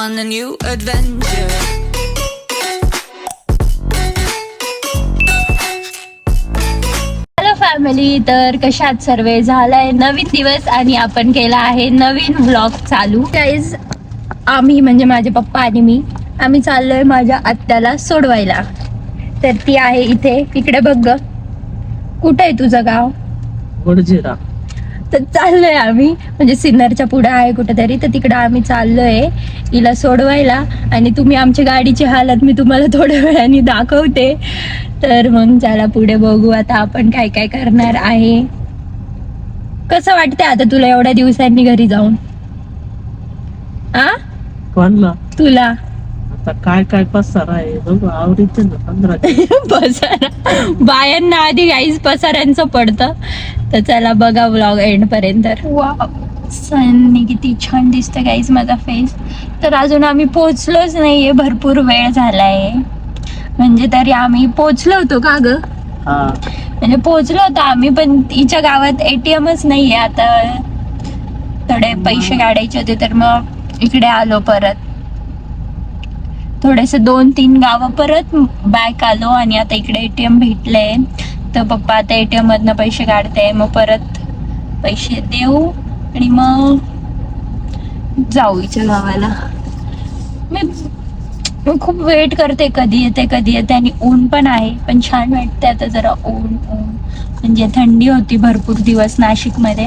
on a new adventure. Hello family तर कशात सर्वे? झालाय नवीन दिवस आणि आपण केला आहे नवीन व्लॉग चालू. गाईज आम्ही म्हणजे माझे पप्पा आणि मी आम्ही चाललोय माझ्या आत्याला सोडवायला. तर ती आहे इथे. तिकडे बघ ग. कुठं आहे तुझं गाव? वडजिरा तर चाललोय आम्ही. म्हणजे सिन्नरच्या पुढे आहे कुठेतरी तर तिकडं आम्ही चाललोय. हिला सोडवायला आणि तुम्ही आमच्या गाडीची हालत मी तुम्हाला थोड्या वेळाने दाखवते. तर मग चला पुढे बघू आता आपण काय काय करणार आहे. कसं वाटतंय आता तुला एवढ्या दिवसांनी घरी जाऊन? आ? तुला. आता काय काय पसार आहे बघू आवडीचे ना पंधरा पसारा. बायांना आधी गाईज पसाऱ्यांचं पडतं. तर चला बघा व्लॉग एंड पर्यंत. सनने किती छान दिसतं गाईज माझा फेस तर अजून आम्ही पोहोचलोच नाहीये भरपूर वेळ झालाय. म्हणजे तरी आम्ही पोहोचलो होतो का ग? हा. म्हणजे पोहोचलो होतो आम्ही पण तिच्या गावात एटीएमच नाहीये आता. थोडे पैसे काढायचे होते तर मग इकडे आलो परत. थोडेसे दोन तीन गावं परत बॅक आलो आणि आता इकडे एटीएम भेटले. तर पप्पा आता एटीएम मधनं पैसे काढते. मग परत पैसे देऊ आणि मग जाऊ इच्या गावाला. मी मी खूप वेट करते. कधी येते कधी येते आणि ऊन पण आहे. पण छान वाटते आता जरा ऊन ऊन. म्हणजे थंडी होती भरपूर दिवस नाशिकमध्ये.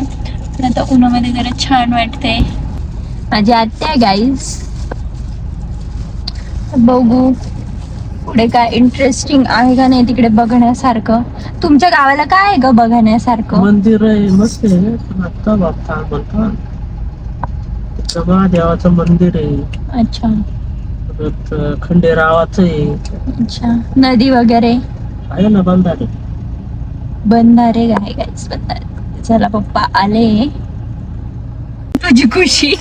पण आता उन्हामध्ये जरा छान वाटते माझी आत्या गाईज बघू. पुढे काय इंटरेस्टिंग आहे का नाही तिकडे बघण्यासारखं? तुमच्या गावाला काय आहे ग बघण्यासारखं? मंदिर आहे मस्त आहे. आता बाप्पा म्हणतो महादेवाचं मंदिर आहे. अच्छा. परत खंडेरावाचं आहे. अच्छा. नदी वगैरे? आहे ना बंधारे. बंधारे गाय गाईस बंधारे. चला पप्पा आले. तुझी खुशी.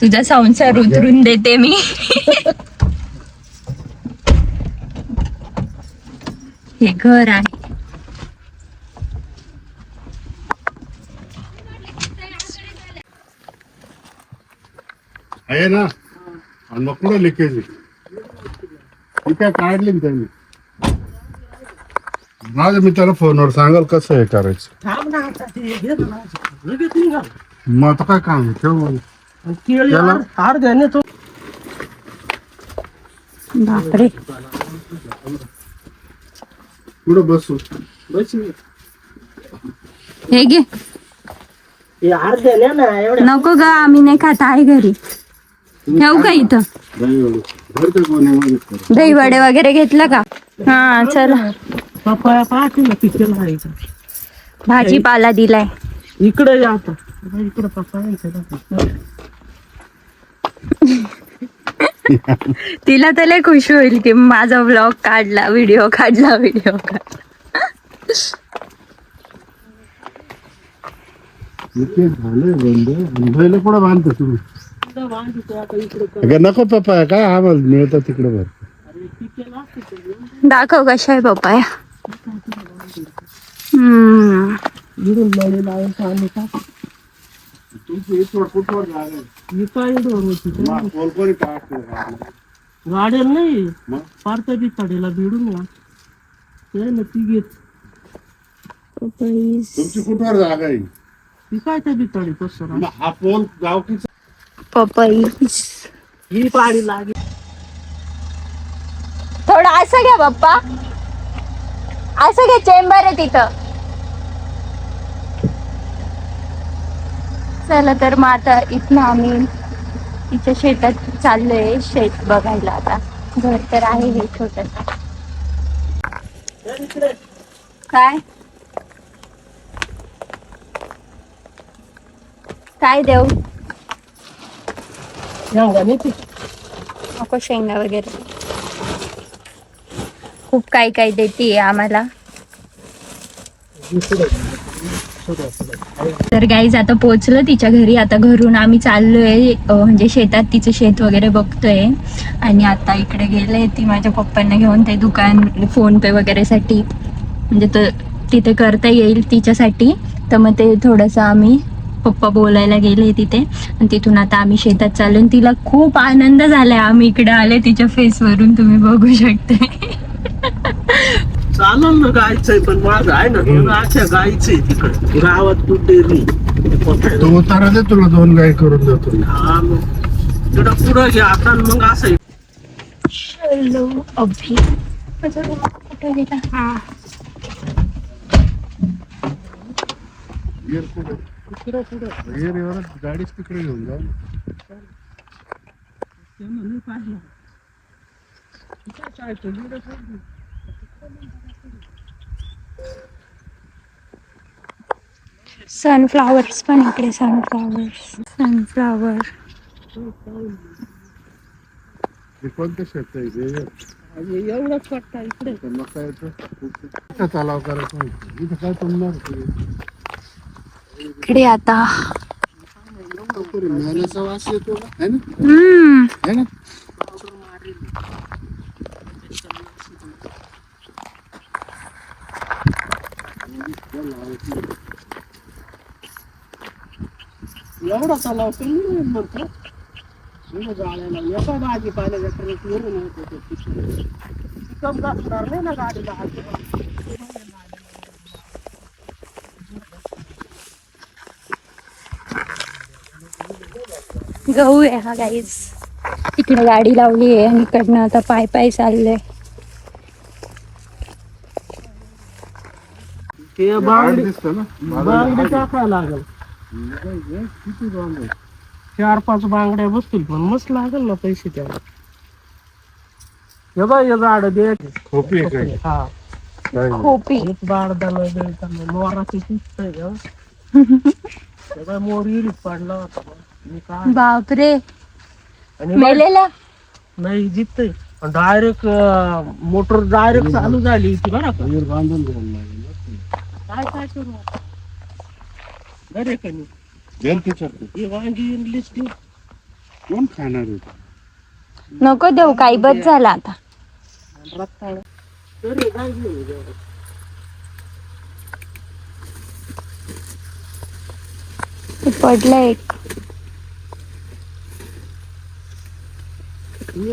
तुझा संसार उतरून देते मी. हे घर आहे. आहे ना? आणि मग कुठं लिकेज मी काय काढली ना त्यांनी? माझं मी त्याला फोनवर सांगाल कसं हे करायचं. लगेच निघाल. मग आता काय काम आहे? ठेव. मग. आणि केळी त्याला- आर- अर्ध्याने तो. बापरे. कुठं बसू? बस हे घे. हे अर्ध्याने ना एवढ्या. नको ग आम्ही नाही खात आहे घरी. ठेवू का इथं? दहीवडे भरते कोणी मदत करा. दही वडे वगैरे घेतलं का? हा चला. पप्पा पाहते ना राहायचं भाजीपाला दिलाय. इकडे या आता इकडे पप्पा. तिला तर लय खुशी होईल की माझा व्लॉग काढला व्हिडिओ काढला व्हिडिओ काढला नको पप्पा काय आम्हाला मिळतं तिकडे भर. दाखव कशा आहे पप्पाया हम्म इकडून लढे लावायचं आणि टाक. तुमची इथवर कुठवर जागा आहे? ही काय इकडं होती ते? मग कोलकोली टाकतो. गाड्या नाही मग? पारत्या बी तडेला भिडून ना ते ना ती घेत तुमची कुठवर जागा आहे ती काय त्या बी तडी कसं मग हा पोल गावकीचा पपई ही पाडी लागेल थोडं असं घ्या पप्पा असं घ्या चेंबर आहे तिथं चला तर मग आता इथनं आम्ही तिच्या शेतात चाललोय शेत बघायला आता. घर तर आहे हे छोटस. काय? काय देऊ नको शेंगा वगैरे. खूप काही काही देते आम्हाला. तर गाईज आता पोहोचलो तिच्या घरी. आता घरून आम्ही चाललोय म्हणजे शेतात तिचं शेत वगैरे बघतोय. आणि आता इकडे गेले ती माझ्या पप्पांना घेऊन ते दुकान फोन पे वगैरे साठी. म्हणजे तो तिथे करता येईल तिच्यासाठी. तर मग ते थोडंसं आम्ही पप्पा बोलायला गेले तिथे. आणि तिथून आता आम्ही शेतात चाललो तिला खूप आनंद झालाय. आम्ही इकडे आले तिच्या फेसवरून तुम्ही बघू शकते चालल ना गायचंय पण माझं आहे ना ते अशा गायचंय तिकडे. गावात तू डेअरी तो उतारा दे तुला दोन गाय करून देतो. मी. हा मग. तिकडं पुढं घ्या आता मग असं चलो अभि. माझा रुमाल कुठे गेला हा. कुठे? गाडीच तिकडे घेऊन जा. सनफ्लावर्स पण इकडे सनफ्लावर्स सनफ्लावर कोणतं शेत आहे? एवढंच वाटतं इकडे. मग काय करायचं. इथं काय तुमणार? इकडे आता. लवकर मेल्याचा वास येतो ना. है ना हम्म है ना एवढा तलाव कमी म्हणतो एवढं जाळ्याला एका गाडी पाहिल्या वरून येत होते तिकडे. चिकन घासणार नाही ना गाडीला हात. गहू आहे हा गाईज इकडे गाडी लावली आहे आणि इकडनं आता पाय पाय चाललंय ते बांगडी बांगडी दिसतं ना? बांगडी टाकायला लागल. किती बांगडी चार पाच बांगड्या बसतील पण मस्त लागल ना पैसे त्याला. हे बाय हे झाड दे. खोपी हा. खोपी. मोराची शिस्त आहे. हे. बाय मोर इरीत पडला होता. मी काय बापरे. मेलेला? नाही जितय. डायरेक्ट मोटर डायरेक्ट चालू झाली होती बरं का. बांधून. काय काय करू आता? बरे का नाही गेल त्याच्यात ही वांगी इंग्लिश ती कोण खाणार आहे नको देऊ काही बस झाला आता रताळ तरी काय घेऊ जेवढं. ते पडलं एक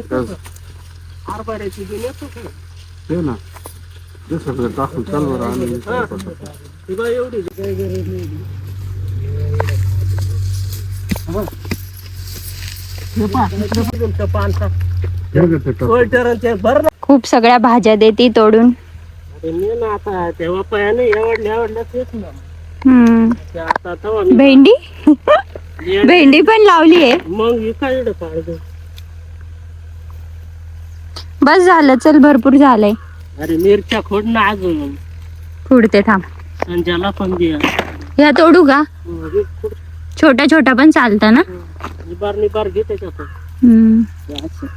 का? हरभऱ्याची का? ते ना सगळं टाकून चाल बरं बाई एवढी गरज नाही. खूप सगळ्या भाज्या देते तोडून. आता तेव्हा पयाने एवढल्या एवढल्या तेच ना भेंडी? भेंडी पण लावली आहे. मग बस झालं चल भरपूर झालंय. अरे मिरच्या खोड ना अजून. पुढते थांब. संजयला पण द्या ह्या तोडू का? हे छोट्या छोट्या पण चालतं ना? निबार निबार घे त्याच्यात. हम्म. हे असं.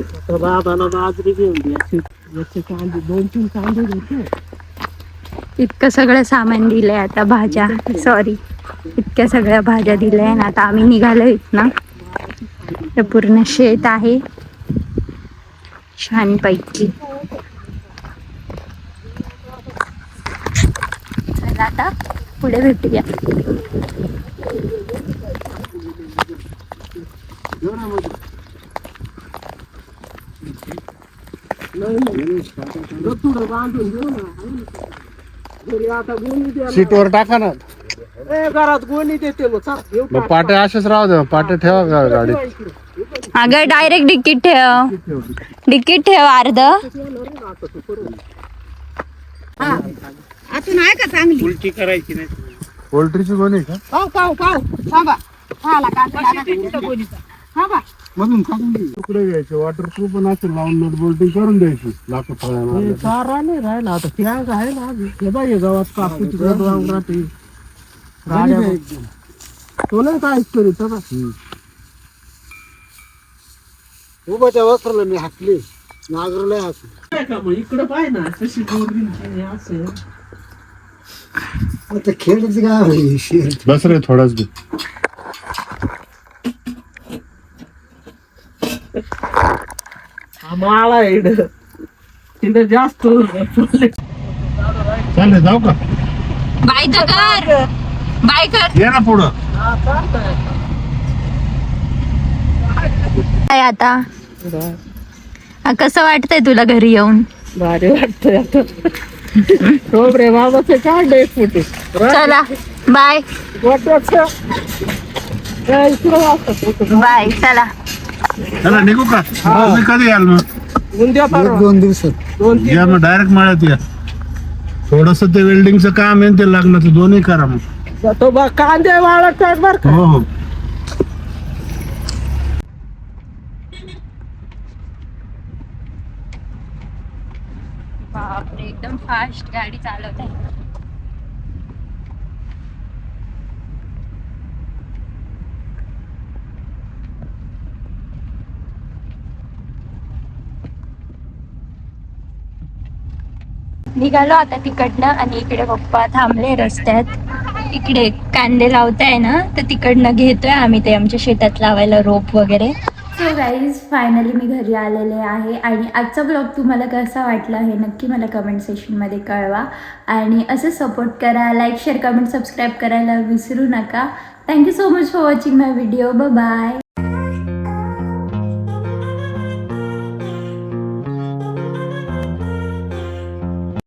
आता बाबाला बाजरी घेऊन द्या याचे कांदे दोन तीन कांदे घेतो. इतकं सगळं सामान दिलंय आता भाज्या. सॉरी इतक्या सगळ्या भाज्या दिल्या आणि आता आम्ही निघालो ना? हे पूर्ण शेत आहे. छानपैकी. चला आता पुढे भेटूया. सीटवर टाका ना. घरात गोणी देते मग. पाटे असेच राहू दे. पाटे ठेवा गाडीत. अगं डायरेक्ट डिकीट ठेव. डिकीट ठेव अर्ध. उलटी करायची नाही. पोल्ट्रीची गोणी आहे का? मधून काढून घे. तुकडे घ्यायचे वॉटरप्रूफ पण असेल लावून नट बोल्टिंग करून द्यायची. लाकूड फळ्या हे मारल्या. चारा नाही राहिला. आता त्याग आहे ना अजून. हे बाई हे गावात कापूस तिकडे डोंगरात हे. गाड्या बघ. तो नाही काय आता. उभाच्या वस्त्राला मी हाकली. नागरला हाकली. काय का मग इकडं पाय ना कशी हे असं. आता खेळच गाव आहे शेर. बस रे थोडाच घे हा माळा. तिथं जास्त चालेल जाऊ का? बाय तर कर. बाय कर. ये ना पुढं. काय आता? आ, कसं वाटतंय तुला घरी येऊन? भारी वाटतंय आता. हो रे बाबाचं काढलंय फुटे चला बाय बाय चला. चला निघू का? तुम्ही कधी याल मग? उद्या एक परवा. दोन दिवसात. दोन या मग डायरेक्ट मळ्यात या. थोडस ते वेल्डिंगचं काम आहे न ते लग्नाचं दोन्ही करा मग. तीन तो बा कांदे वाळत बर का? हो हो. फास्ट गाडी चालवत आहे. निघालो आता तिकडनं आणि इकडे पप्पा थांबले रस्त्यात. इकडे कांदे लावताय ना तर तिकडनं घेतोय आम्ही ते आमच्या शेतात लावायला रोप वगैरे. सो गाईज फायनली मी घरी आलेले आहे आणि आजचा ब्लॉग तुम्हाला कसा वाटला हे नक्की मला कमेंट सेशनमध्ये कळवा. आणि असं सपोर्ट करा लाईक शेअर कमेंट सबस्क्राईब करायला विसरू नका. Thank you so much for watching my video bye